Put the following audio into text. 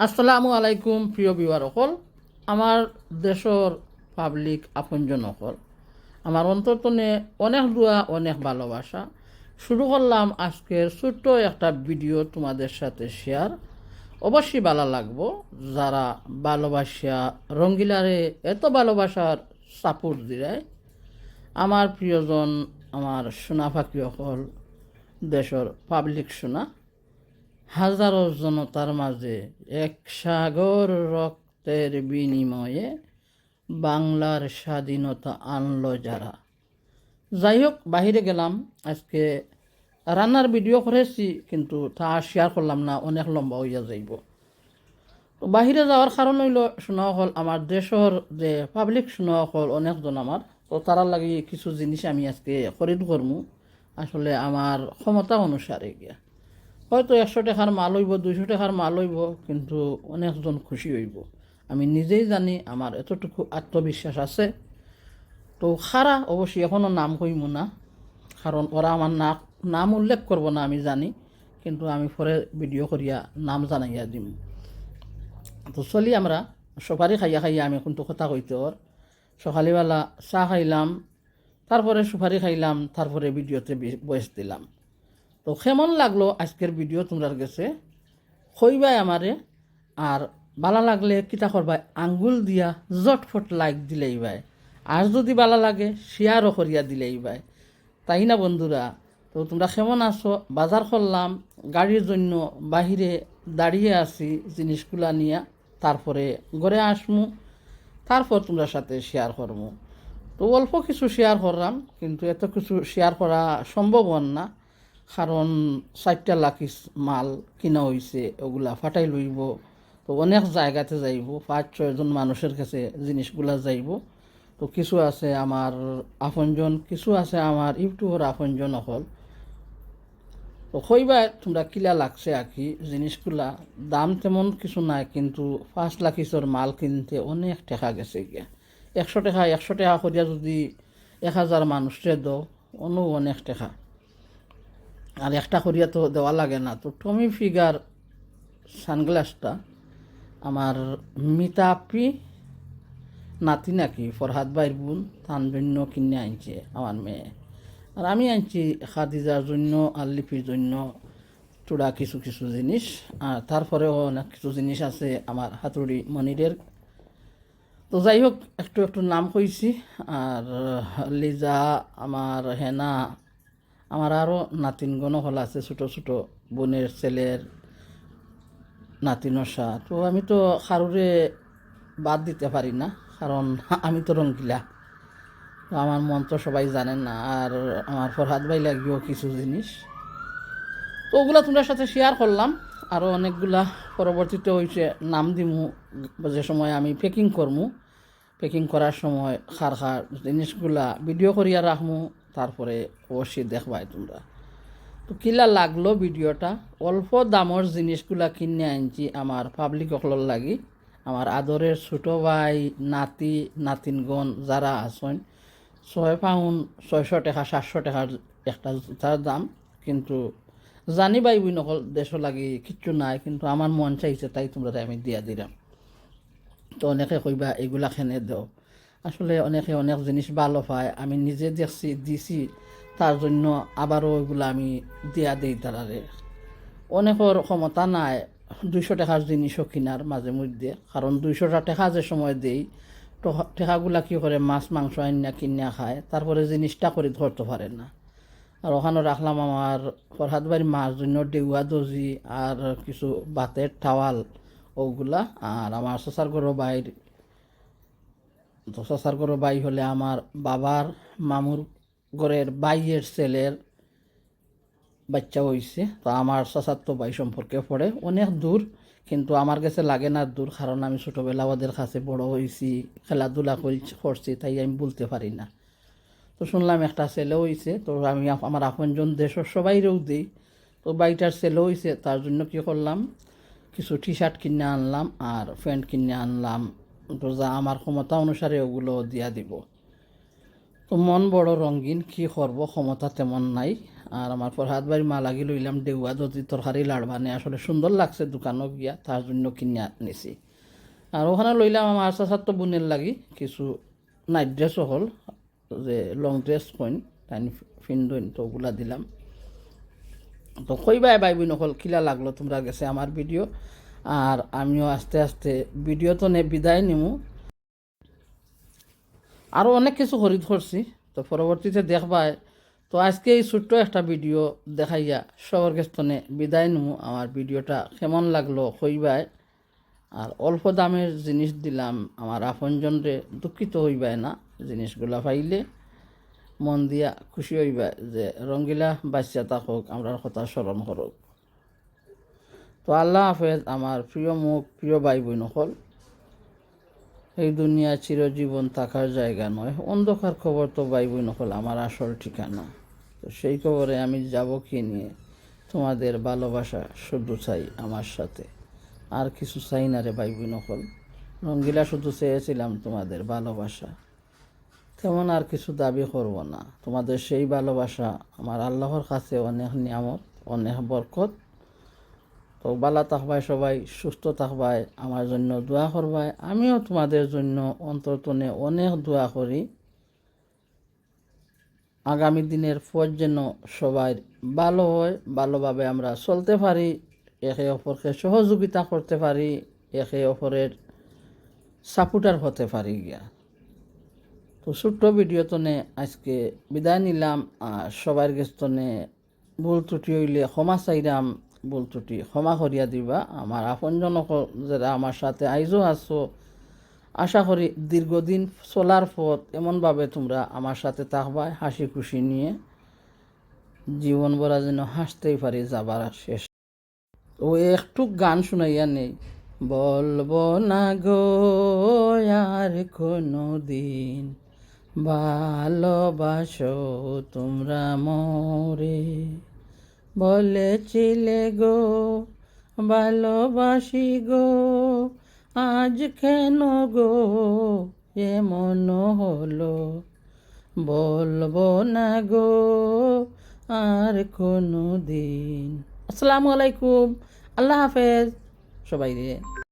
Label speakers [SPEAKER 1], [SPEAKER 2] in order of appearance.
[SPEAKER 1] আসসালামু আলাইকুম, প্রিয় বিবার অকল, আমার দেশর পাবলিক আপনজন অকল। আমার অন্তর্তনে অনেক দোয়া, অনেক ভালোবাসা। শুরু করলাম আজকের ছোট্ট একটা ভিডিও তোমাদের সাথে শেয়ার অবশ্যই ভালো লাগবো। যারা ভালোবাসা, রঙ্গিলারে এত ভালোবাসার সাপোর্ট দিরায়, আমার প্রিয়জন, আমার সোনা পাখি অকল, দেশর পাবলিক সোনা। হাজারো জনতার মাঝে এক সাগর রক্তের বিনিময়ে বাংলার স্বাধীনতা আনলো যারা। যাই হোক, বাহিরে গেলাম, আজকে রান্নার ভিডিও করেছি, কিন্তু তা শেয়ার করলাম না, অনেক লম্বা হইয়া যাইব। তো বাহিরে যাওয়ার কারণ হইল শোনা হল আমার দেশের যে পাবলিক শোনা হল অনেকজন আমার, তো তারা লাগি কিছু জিনিস আমি আজকে খরিদ করমু। আসলে আমার ক্ষমতা অনুসারে গিয়া। হয়তো একশো টাকার মাল হইব, দুইশো টাকার মাল হইব, কিন্তু অনেকজন খুশি হইব। আমি নিজেই জানি আমার এতটুকু আত্মবিশ্বাস আছে। তো খারা অবশ্যই এখনও নাম কইব না, কারণ ওরা আমার না, নাম উল্লেখ করব না আমি জানি, কিন্তু আমি পরে ভিডিও করিয়া নাম জানাইয়া দিম। তো চলি আমরা সবারই খাইয়া খাইয়া আমি কিন্তু কথা কইতে ওর। সকালবেলা চাহ খাইলাম, তারপরে সুপারি খাইলাম, তারপরে ভিডিওতে বয়স দিলাম। তো কেমন লাগল আজকের ভিডিও তোমরা গেছে কইবাই আমারে, আর ভালো লাগলে কিতা করবাই, আঙ্গুল দিয়া জটফট লাইক দিলেই ভাই আর যদি ভালো লাগে শেয়ারও করিয়া দিলেই ভাই তাই না বন্ধুরা? তো তোমরা কেমন আছো? বাজার করলাম, গাড়ির জন্য বাহিরে দাঁড়িয়ে আছি জিনিসগুলা নিয়ে। তারপরে ঘরে আসমু, তারপর তোমরা সাথে শেয়ার করব তো অল্প কিছু শেয়ার করলাম, কিন্তু এত কিছু শেয়ার করা সম্ভব না। কারণ চারটা লাখিস মাল কিনা হয়েছে ওগুলা ফাটাই লইব। তো অনেক জায়গাতে যাইব, পাঁচ ছয়জন মানুষের কাছে জিনিসগুলা যাইব। তো কিছু আছে আমার আপনজন, কিছু আছে আমার ইউটিউবের আপনজন হল তো কইবা তোমরা কিলা লাগছে আর কি, জিনিসগুলা। দাম তেমন কিছু নাই, কিন্তু পাঁচ লাখিসর মাল কিনতে অনেক টাকা গেছে গিয়া। একশো টাকা একশো টাকা করিয়া যদি এক হাজার মানুষে দাও অন্য অনেক টাকা। আর একটা করিয়া তো দেওয়া লাগে না। তো টমি ফিগার, সানগ্লাসটা আমার মিতাপি নাতি নাকি, ফরহাদ ভাইয়ের বোন তার জন্য কিনে আনছে আমার মেয়ে। আর আমি আনছি খাদিজার জন্য, আর লিপির জন্য চূড়া কিছু কিছু জিনিস। আর তারপরেও অনেক কিছু জিনিস আছে আমার হাতুড়ি মনিরের। তো যাই হোক, একটু একটু নাম কইছি। আর লিজা, আমার হেনা আমার আরও নাতিনগণও হল আছে, ছোটো ছোটো বোনের ছেলের নাতিনসা তো আমি তো কারুরে বাদ দিতে পারি না, কারণ আমি তো রঙ্গিলা। তো আমার মন তো সবাই জানেন না, আর আমার ফরহাদ ভাই লাগিও কিছু জিনিস। তো ওগুলা তোমার সাথে শেয়ার করলাম আরও অনেকগুলা পরবর্তীতে হয়েছে নাম দিমু, যে সময় আমি প্যাকিং করমু। প্যাকিং করার সময় খার খার জিনিসগুলা ভিডিও করিয়া রাখমু, তারপরে অবশ্যই দেখবাই তোমরা। তো কিলা লাগল ভিডিওটা অল্প দামর জিনিসগুলা কিনে আনছি আমার পাবলিক অকলর লাগি। আমার আদরের ছোটো ভাই, নাতি, নাতিনগণ যারা আছেন, ছয় পাউন্ড ছয়শো টাকা, সাতশো টাকার একটা জুতার দাম। কিন্তু জানি বাই বুই নকল দেশ লাগি কিচ্ছু নাই, কিন্তু আমার মন চাইছে তাই তোমরা আমি দিয়া দিলাম। তো অনেকে কইবা এগুলা খেনে দেও? আসলে অনেকে অনেক জিনিস ভালো পায়। আমি নিজে দেখছি, দিছি, তার জন্য আবারও ওইগুলো আমি দিয়া দিই তারারে। অনেকের ক্ষমতা নাই দুইশো টাকার জিনিসও কিনার মাঝে মধ্যে। কারণ দুইশোটা টাকা যে সময় দেই টাকাগুলা কী করে মাছ, মাংস আইনা কিনা খায়? তারপরে জিনিসটা করে ধরতে পারে না। আর ওখানে রাখলাম আমার ফরহাদ বাড়ির মাছ জন্য ডেউয়া দজি আর কিছু বাতের টাওয়াল। ওগুলা। আর আমার শশার গরো বাইর তো শশার গরো বাই হলে আমার বাবার মামুর ঘরের বাইয়ের ছেলের বাচ্চা হয়েছে তো আমার শ্বশার তো বাই সম্পর্কে পড়ে, অনেক দূর। কিন্তু আমার কাছে লাগে না দূর, কারণ আমি ছোটোবেলা ওদের কাছে বড় হয়েছি খেলাধুলা করছি তাই আমি বলতে পারি না। তো শুনলাম একটা ছেলে হয়েছে তো আমি আমার আপনজন দেশের সবাইরেও দিই। তো বাড়িটার ছেলে হয়েছে তার জন্য কী করলাম কিছু টি শার্ট কিনে আনলাম আর প্যান্ট কিনে আনলাম। তো যা আমার ক্ষমতা অনুসারে ওগুলো দিয়া দিব। তো মন বড় রঙিন, কি করব? ক্ষমতা তেমন নাই। আর আমার ফরহাদ বাড়ি মা লাগি লইলাম ডেউয়া যদি তরকারি লাড়বানে আসলে সুন্দর লাগছে দোকানও গিয়া, তার জন্য কিনে নিছি আর ওখানে লইলাম আমার চাচার তো বোনের লাগি কিছু নাইট ড্রেসও হল, যে লং ড্রেস কইন তাই ফিন্দইন তো ওগুলা দিলাম। তো কইবাই বাই বোন হল কিলা লাগল তোমরা গেছে আমার ভিডিও? আর আমিও আস্তে আস্তে ভিডিও তো নে বিদায় নিমু। আরও অনেক কিছু খরিদ করছি তো পরবর্তীতে দেখবাই তো আজকে এই ছোট্ট একটা ভিডিও দেখাইয়া সবার কেস্তনে বিদায় নিমু। আমার ভিডিওটা কেমন লাগল হইবাই আর অল্প দামের জিনিস দিলাম, আমার আপনজনরে দুঃখিত হইবাই না জিনিসগুলা পাইলে। মন দিয়া খুশি হইবা যে রঙ্গিলা বাচ্চা থাকুক আমরা কথা স্মরণ করুক। তো আল্লাহ হাফেজ আমার প্রিয় মুখ, প্রিয় ভাই বোন হল এই দুনিয়া চিরজীবন থাকার জায়গা নয়। অন্ধকার খবর তো ভাই বোন হল আমার আসল ঠিকানা। তো সেই খবরে আমি যাব কি নিয়ে? তোমাদের ভালোবাসা শুধু চাই আমার সাথে। আর কিছু চাই না রে ভাই বোন হল রঙ্গিলা শুধু চেয়েছিলাম তোমাদের ভালোবাসা। তেমন আর কিছু দাবি করব না। তোমাদের সেই ভালোবাসা আমার আল্লাহর কাছে অনেক নিয়ামত, অনেক বরকত। তো বালা থাকবাই সবাই, সুস্থ থাকবাই আমার জন্য দোয়া করবাই আমিও তোমাদের জন্য অন্তর্তনে অনেক দোয়া করি। আগামী দিনের পর যেন সবাই ভালো হয়, ভালোভাবে আমরা চলতে পারি, একে অপরকে সহযোগিতা করতে পারি, একে অপরের সাপোর্টার হতে পারি গিয়া। তো ছোট্ট ভিডিওতনে আজকে বিদায় নিলাম, আর সবার গেস্তনে ভুল ত্রুটি হইলে ক্ষমা চাইরাম, ভুল ত্রুটি ক্ষমা করিয়া দিবা। আমার আপনজনক যারা আমার সাথে আইজও আছো, আশা করি দীর্ঘদিন চলার পথ এমনভাবে তোমরা আমার সাথে থাকবা হাসি খুশি নিয়ে। জীবন ভরা যেন হাসতেই পারি যাবার শেষ। ও একটু গান শুনাইয়া নেই। বলব না গো, আর কোনো দিন ভালোবাসো তোমরা মরে। বলেছিলে গো, ভালোবাসি গো, আজ কেন গো এমন হলো? বলব না গো আর কোনো দিন আসসালামু আলাইকুম, আল্লাহ হাফেজ। সবাই রে।